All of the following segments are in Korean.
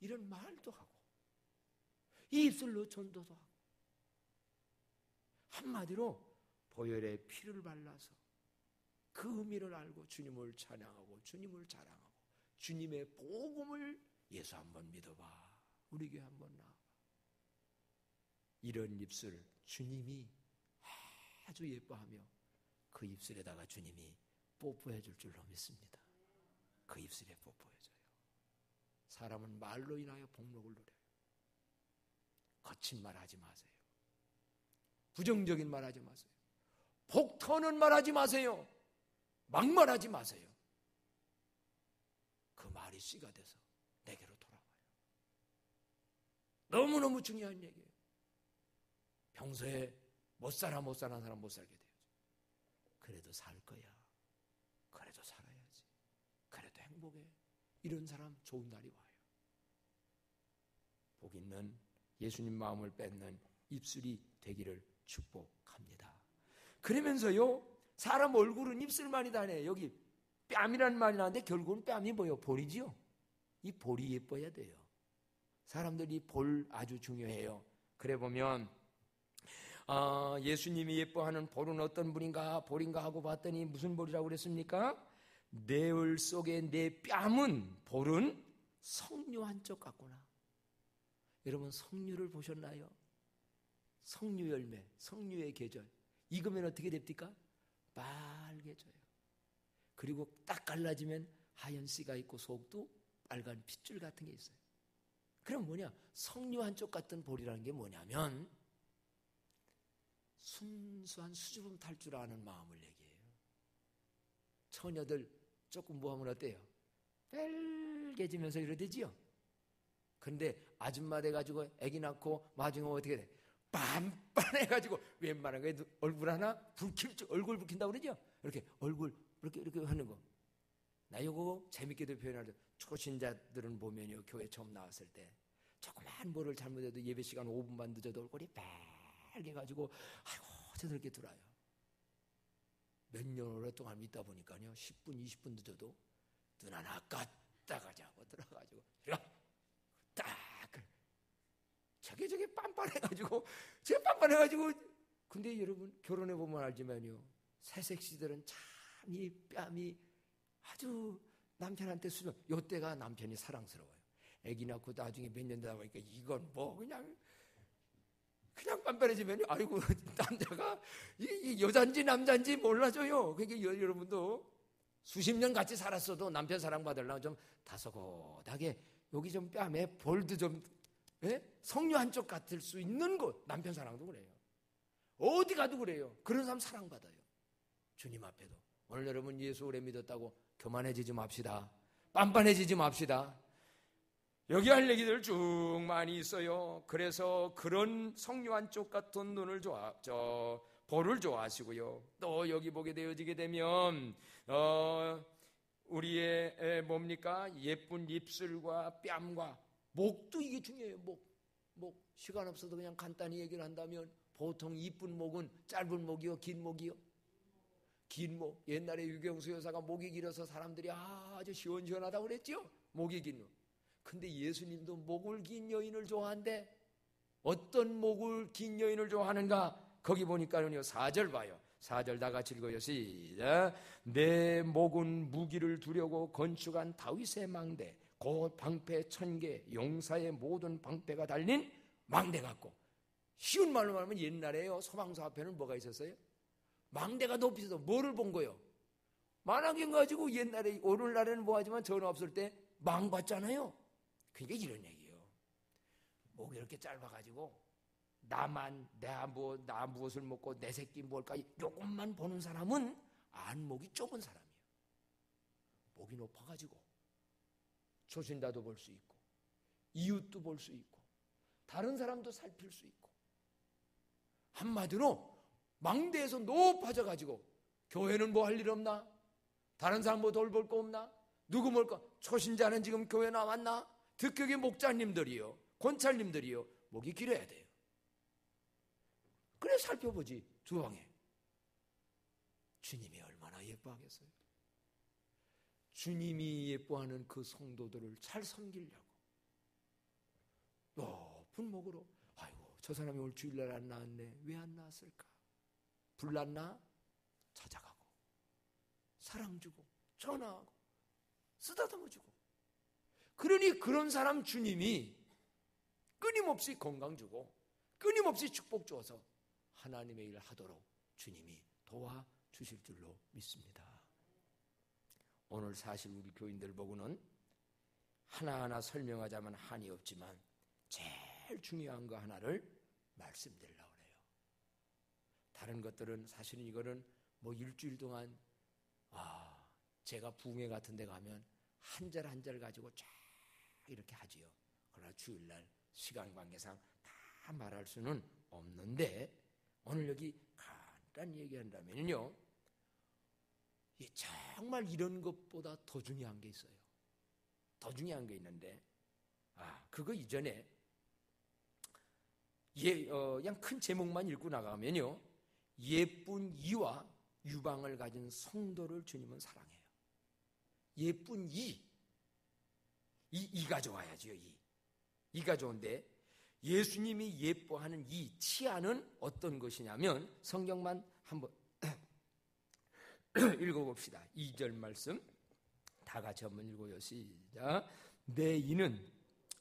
이런 말도 하고 이 입술로 전도도 하고 한마디로 보혈의 피를 발라서 그 의미를 알고 주님을 찬양하고 주님을 자랑하고 주님의 복음을 예수 한번 믿어봐. 우리 교회 한번 나와봐. 이런 입술 주님이 아주 예뻐하며 그 입술에다가 주님이 뽀뽀해 줄 줄로 믿습니다. 그 입술에 뽀뽀해 줘요. 사람은 말로 인하여 복록을 누려요. 거친 말 하지 마세요. 부정적인 말 하지 마세요. 복 터는 말 하지 마세요. 막말 하지 마세요. 그 말이 씨가 돼서 내게로 돌아와요. 너무너무 중요한 얘기예요. 평소에 못 살아 못 사는 사람 못 살게 돼요. 그래도 살 거야. 그래도 살아야지. 그래도 행복해. 이런 사람 좋은 날이 와요. 복 있는 예수님 마음을 뺏는 입술이 되기를 축복합니다. 그러면서요, 사람 얼굴은 입술만이 다네. 여기 뺨이라는 말이 나는데 결국은 뺨이 뭐요? 볼이지요? 이 볼이 예뻐야 돼요. 사람들이 볼 아주 중요해요. 그래 보면 아, 예수님이 예뻐하는 볼은 어떤 분인가 볼인가 하고 봤더니 무슨 볼이라고 그랬습니까? 내을 속에 내 뺨은 볼은 석류 한쪽 같구나. 여러분 석류를 보셨나요? 석류 열매, 석류의 계절. 익으면 어떻게 됩니까? 빨개져요. 그리고 딱 갈라지면 하얀 씨가 있고 속도 빨간 핏줄 같은 게 있어요. 그럼 뭐냐? 석류 한쪽 같은 볼이라는 게 뭐냐면 순수한 수줍음 탈 줄 아는 마음을 얘기해요. 처녀들 조금 뭐 하면 어때요? 빨개지면서 이러되지요. 근데 아줌마 돼가지고 애기 낳고 나중에 어떻게 돼? 빤빤해가지고 웬만한 거 얼굴 하나 불킬 얼굴 불킨다고 그러죠? 이렇게 얼굴 이렇게 이렇게 하는 거. 나 이거 재밌게도 표현할 때 초신자들은 보면요 교회 처음 나왔을 때 조그만 뭐를 잘못해도 예배 시간 5분만 늦어도 얼굴이 빨개가지고 아이고 저들게 들어요. 몇 년 오랫동안 믿다 보니까요. 10분 20분 늦어도 눈 하나 깠다가 자고 들어가지고 딱! 저게 저게 빤빤해가지고 제가 빤빤해가지고. 근데 여러분 결혼해 보면 알지만요. 새색 시들은 참 이 뺨이 아주 남편한테 수준 요때가 남편이 사랑스러워요. 애기 낳고 나중에 몇 년 되다 보니까 이건 뭐 그냥 그냥 빤빤해지면 아이고 남자가 이, 이 여잔지 남잔지 몰라줘요 그러니까 여러분도 수십 년 같이 살았어도 남편 사랑받으려면 좀 다소곳하게 여기 좀 뺨에 볼도 좀 예? 성류 한쪽 같을 수 있는 곳 남편 사랑도 그래요. 어디 가도 그래요. 그런 사람 사랑받아요. 주님 앞에도. 오늘 여러분 예수 오래 믿었다고 교만해지지 맙시다. 빤빤해지지 맙시다. 여기 할 얘기들 쭉 많이 있어요. 그래서 그런 성류 한 쪽 같은 눈을 좋아, 저, 볼을 좋아하시고요. 또 여기 보게 되어지게 되면, 어, 우리의 뭡니까? 예쁜 입술과 뺨과 목도 이게 중요해요. 목. 목. 시간 없어도 그냥 간단히 얘기를 한다면 보통 이쁜 목은 짧은 목이요, 긴 목이요. 긴 목. 옛날에 유경수 여사가 목이 길어서 사람들이 아주 시원시원하다고 그랬죠? 목이 긴 목. 근데 예수님도 목을 긴 여인을 좋아한대. 어떤 목을 긴 여인을 좋아하는가? 거기 보니까는요, 4절 봐요. 4절 다 같이 읽어요. 시작. 내 목은 무기를 두려고 건축한 다윗의 망대. 곧 방패 천개, 용사의 모든 방패가 달린 망대 같고 쉬운 말로 말하면 옛날에요 소방서 앞에는 뭐가 있었어요? 망대가 높이 있어서 뭐를 본 거요? 만화경 가지고 옛날에 오늘날에는 뭐 하지만 전화 없을 때 망 봤잖아요. 그게 이런 얘기예요. 목이 이렇게 짧아가지고 나만 내가 뭐, 나 무엇을 먹고 내 새끼 뭘까 요것만 보는 사람은 안목이 좁은 사람이에요. 목이 높아가지고 조신다도 볼 수 있고 이웃도 볼 수 있고 다른 사람도 살필 수 있고 한마디로 망대에서 높아져 가지고 교회는 뭐 할 일 없나? 다른 사람 뭐 돌볼 거 없나? 누구 뭘까? 초신자는 지금 교회 나왔나? 득격의 목자님들이요. 권찰님들이요. 목이 길어야 돼요. 그래 살펴보지 두 방에. 주님이 얼마나 예뻐하겠어요. 주님이 예뻐하는 그 성도들을 잘 섬기려고 분목으로 아이고 저 사람이 올 주일날 안 나왔네 왜 안 나왔을까 불났나 찾아가고 사랑 주고 전화하고 쓰다듬어 주고 그러니 그런 사람 주님이 끊임없이 건강 주고 끊임없이 축복 주어서 하나님의 일을 하도록 주님이 도와 주실 줄로 믿습니다. 오늘 사실 우리 교인들 보고는 하나하나 설명하자면 한이 없지만 제일 중요한 거 하나를 말씀드리려고 그래요. 다른 것들은 사실은 이거는 뭐 일주일 동안 아 제가 부흥회 같은 데 가면 한 절 한 절 가지고 쫙 이렇게 하지요. 그러나 주일날 시간 관계상 다 말할 수는 없는데 오늘 여기 간단히 얘기한다면요. 정말 이런 것보다 더 중요한 게 있어요. 더 중요한 게 있는데, 아, 그거 이전에, 예, 어, 그냥 큰 제목만 읽고 나가면요. 예쁜 이와 유방을 가진 성도를 주님은 사랑해요. 예쁜 이. 이, 이가 좋아야죠, 이. 이가 좋은데, 예수님이 예뻐하는 이 치아는 어떤 것이냐면, 성경만 한번 읽어봅시다. 2절 말씀. 다 같이 한번 읽어요. 시작. 내 이는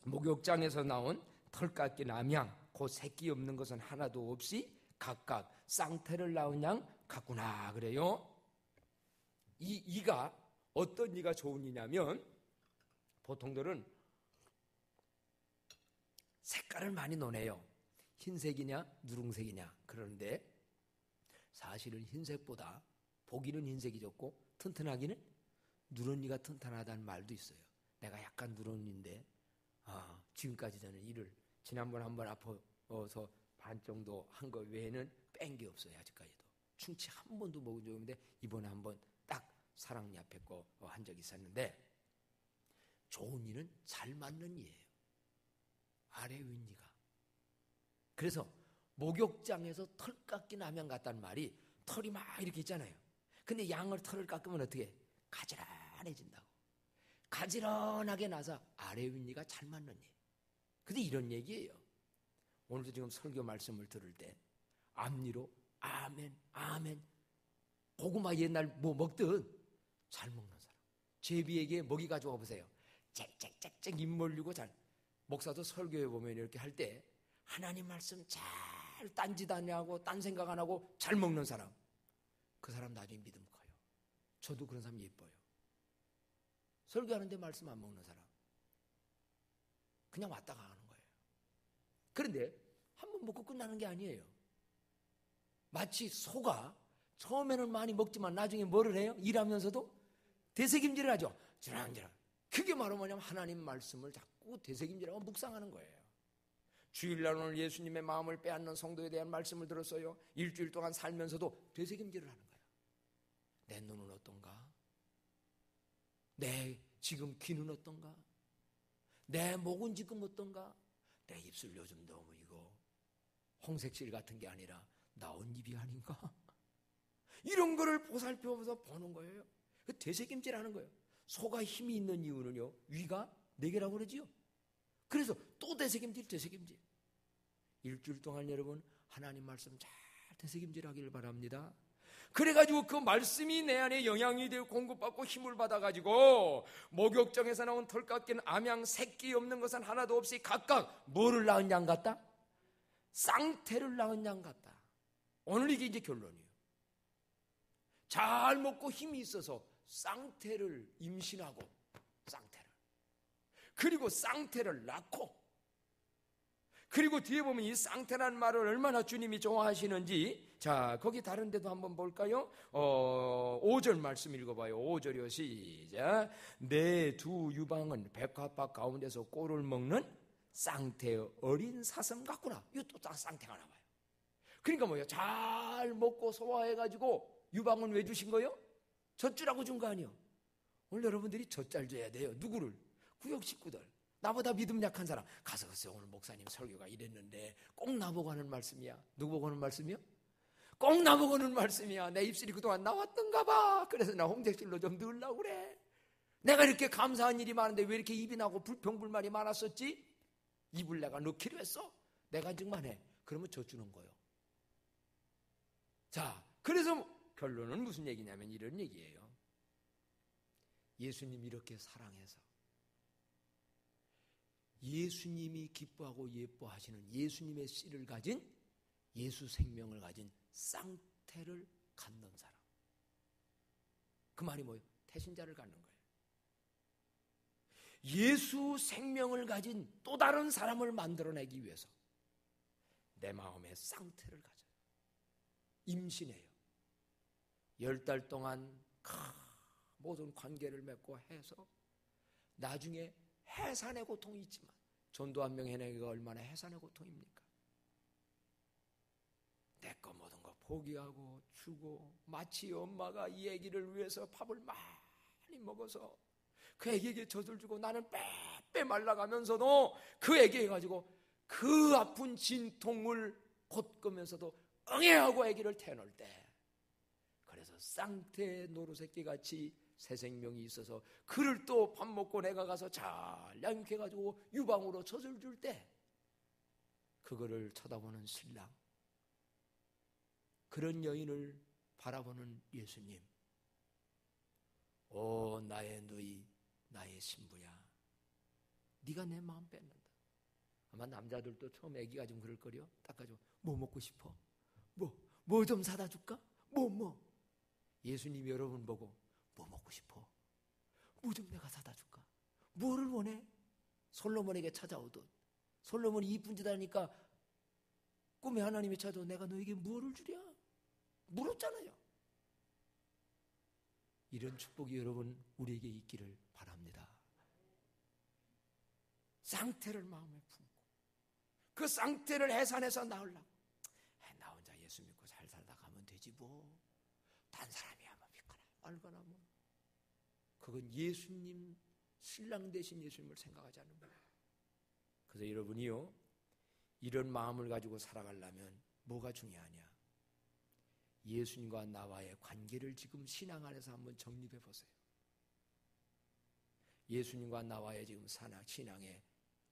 목욕장에서 나온 털 깎인 암양, 곧 새끼 없는 것은 하나도 없이 각각 쌍태를 낳은 양 같구나. 그래요. 이 이가 어떤 이가 좋은 이냐면 보통들은 색깔을 많이 논해요. 흰색이냐, 누룽색이냐. 그런데 사실은 흰색보다 보기는 흰색이 좋고 튼튼하기는 누런이가 튼튼하다는 말도 있어요. 내가 약간 누런인데 아, 지금까지 저는 이를 지난번 한 번 아파서 반 정도 한 거 외에는 뺀 게 없어요 아직까지도 충치 한 번도 먹은 적이 없는데 이번에 한 번 딱 사랑 옆에 거한 적이 있었는데 좋은 이는 잘 맞는 이예요 아래 윗니가 그래서 목욕장에서 털 깎인 하면 같다는 말이 털이 막 이렇게 있잖아요 근데 양을 털을 깎으면 어떻게 가지런해진다고. 가지런하게 나서 아래 윗니가 잘 맞는 일. 근데 이런 얘기예요. 오늘도 지금 설교 말씀을 들을 때 앞니로 아멘, 아멘. 고구마 옛날 뭐 먹든 잘 먹는 사람. 제비에게 먹이 가져와 보세요. 짹짹짹짹 입 벌리고 잘. 목사도 설교해 보면 이렇게 할 때 하나님 말씀 잘 딴짓 안 하고 딴 생각 안 하고 잘 먹는 사람. 그 사람 나중에 믿음 커요. 저도 그런 사람 예뻐요. 설교하는데 말씀 안 먹는 사람. 그냥 왔다가 가는 거예요. 그런데 한 번 먹고 끝나는 게 아니에요. 마치 소가 처음에는 많이 먹지만 나중에 뭐를 해요? 일하면서도 대세김질을 하죠. 저랑저랑. 그게 바로 뭐냐면 하나님 말씀을 자꾸 대세김질하고 묵상하는 거예요. 주일날 오늘 예수님의 마음을 빼앗는 성도에 대한 말씀을 들었어요. 일주일 동안 살면서도 되새김질을 하는 거야. 내 눈은 어떤가? 내 지금 귀는 어떤가? 내 목은 지금 어떤가? 내 입술 요즘 너무 이거 홍색실 같은 게 아니라 나온 입이 아닌가? 이런 거를 보살펴서 보는 거예요. 그 되새김질 하는 거예요. 소가 힘이 있는 이유는요, 위가 네 개라고 그러지요. 그래서 또 되새김질, 되새김질. 일주일 동안 여러분 하나님 말씀 잘 되새김질하기를 바랍니다. 그래가지고 그 말씀이 내 안에 영향이 되어 공급받고 힘을 받아가지고 목욕정에서 나온 털 깎인 암양 새끼 없는 것은 하나도 없이 각각 뭐를 낳은 양 같다? 쌍태를 낳은 양 같다. 오늘 이게 이제 결론이에요. 잘 먹고 힘이 있어서 쌍태를 임신하고 쌍태를 그리고 쌍태를 낳고 그리고 뒤에 보면 이 쌍태라는 말을 얼마나 주님이 좋아하시는지 자 거기 다른 데도 한번 볼까요? 어, 5절 말씀 읽어봐요 5절이요 시작 내 두 유방은 백합밭 가운데서 꼴을 먹는 쌍태 어린 사슴 같구나 이거 또 쌍태가 나와요 그러니까 뭐예요? 잘 먹고 소화해가지고 유방은 왜 주신 거예요? 젖주라고 준 거 아니에요 오늘 여러분들이 젖잘 줘야 돼요 누구를? 구역 식구들 나보다 믿음 약한 사람 가서 글쎄 오늘 목사님 설교가 이랬는데 꼭 나보고 하는 말씀이야 누구 보고 하는 말씀이야? 꼭 나보고 하는 말씀이야 내 입술이 그동안 나왔던가 봐 그래서 나 홍색실로 좀 넣으려고 그래 내가 이렇게 감사한 일이 많은데 왜 이렇게 입이 나고 불평불만이 많았었지? 입을 내가 넣기로 했어? 내가 인증만 해. 그러면 저 주는 거예요. 자, 그래서 결론은 무슨 얘기냐면 이런 얘기예요. 예수님 이렇게 사랑해서 예수님이 기뻐하고 예뻐하시는 예수님의 씨를 가진 예수 생명을 가진 쌍태를 갖는 사람. 그 말이 뭐예요? 태신자를 갖는 거예요. 예수 생명을 가진 또 다른 사람을 만들어내기 위해서 내 마음에 쌍태를 가져요. 임신해요. 열 달 동안 모든 관계를 맺고 해서 나중에 해산의 고통이 있지만 전도 한 명 해내기가 얼마나 해산의 고통입니까? 내 거 모든 거 포기하고 주고 마치 엄마가 이 아기를 위해서 밥을 많이 먹어서 그 애기에게 젖을 주고 나는 빼빼 말라가면서도 그 애기에 가지고 그 아픈 진통을 곧끄면서도 응애하고 아기를 태어날 때 그래서 쌍태 노루새끼 같이 새 생명이 있어서 그를 또 밥 먹고 내가 가서 잘 양육해가지고 유방으로 젖을 줄 때 그거를 쳐다보는 신랑 그런 여인을 바라보는 예수님. 오 나의 누이 나의 신부야. 네가 내 마음 뺏는다. 아마 남자들도 처음 애기가 좀 그럴 거려. 딱 가지고 뭐 먹고 싶어? 뭐 뭐 좀 사다 줄까? 뭐뭐 뭐. 예수님이 여러분 보고 뭐 먹고 싶어? 뭐 좀 내가 사다 줄까? 뭐를 원해? 솔로몬에게 찾아오듯 솔로몬이 이쁜 짓 하니까 꿈에 하나님이 찾아오 내가 너에게 뭐를 주랴? 물었잖아요. 이런 축복이 여러분 우리에게 있기를 바랍니다. 쌍태를 마음에 품고 그 쌍태를 해산해서 나으려고 나 혼자 예수 믿고 잘 살다 가면 되지 뭐. 딴 사람이야 뭐 믿거나 말거나 뭐. 그건 예수님 신랑 대신 예수님을 생각하지 않는 거예요. 그래서 여러분이요 이런 마음을 가지고 살아가려면 뭐가 중요하냐? 예수님과 나와의 관계를 지금 신앙 안에서 한번 정립해 보세요. 예수님과 나와의 지금 산악 신앙의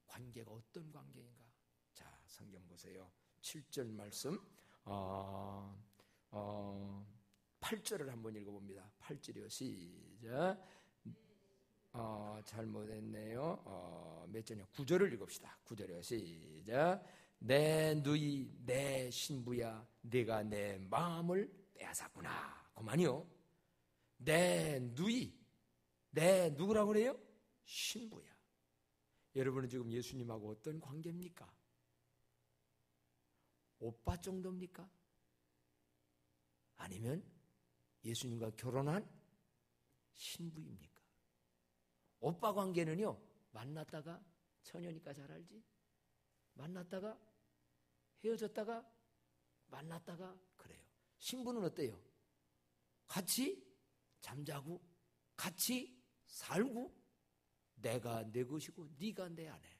관계가 어떤 관계인가? 자, 성경 보세요. 7절 말씀. 어, 어, 8절을 한번 읽어봅니다. 8절이요. 시작. 어, 잘못했네요. 어, 몇 절이요? 9절을 읽읍시다. 9절이요. 시작. 내 누이, 내 신부야, 네가 내 마음을 빼앗았구나. 그만이요. 내 누이, 내 누구라고 그래요? 신부야. 여러분은 지금 예수님하고 어떤 관계입니까? 오빠 정도입니까? 아니면 예수님과 결혼한 신부입니까? 오빠 관계는요, 만났다가 처녀니까 잘 알지? 만났다가 헤어졌다가 만났다가 그래요. 신부는 어때요? 같이 잠자고 같이 살고 내가 내 것이고 네가 내 아내.